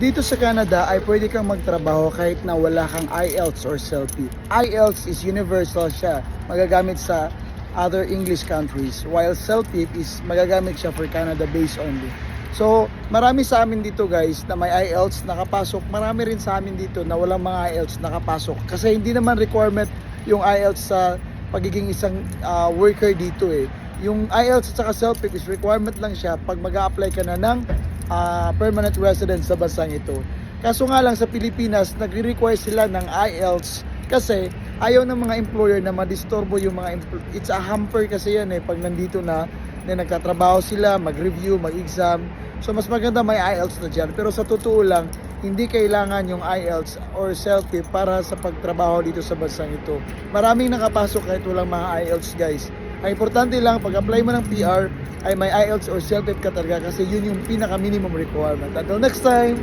dito sa Canada ay pwede kang magtrabaho kahit na wala kang IELTS or CELPIP. IELTS is universal siya, magagamit sa other English countries, while CELPIP is magagamit siya for Canada based only. So, marami sa amin dito guys na may IELTS nakapasok. Marami rin sa amin dito na walang mga IELTS nakapasok. Kasi hindi naman requirement yung IELTS sa pagiging isang ah, worker dito eh. Yung IELTS at saka CELPIP is requirement lang siya pag mag apply ka na ng ah, permanent residence sa bansang ito. Kaso nga lang sa Pilipinas, nagre-require sila ng IELTS kasi ayaw ng mga employer na madisturbo yung mga it's a hamper kasi yan eh pag nandito na na nagtatrabaho sila, mag-review, mag-exam. So mas maganda may IELTS na dyan. Pero sa totoo lang, hindi kailangan yung IELTS or selfie para sa pagtrabaho dito sa bansang ito. Maraming nakapasok kahit walang mga IELTS guys. Ang importante lang, pag apply mo ng PR, ay may IELTS or self ka talaga kasi yun yung pinaka minimum requirement. Until next time!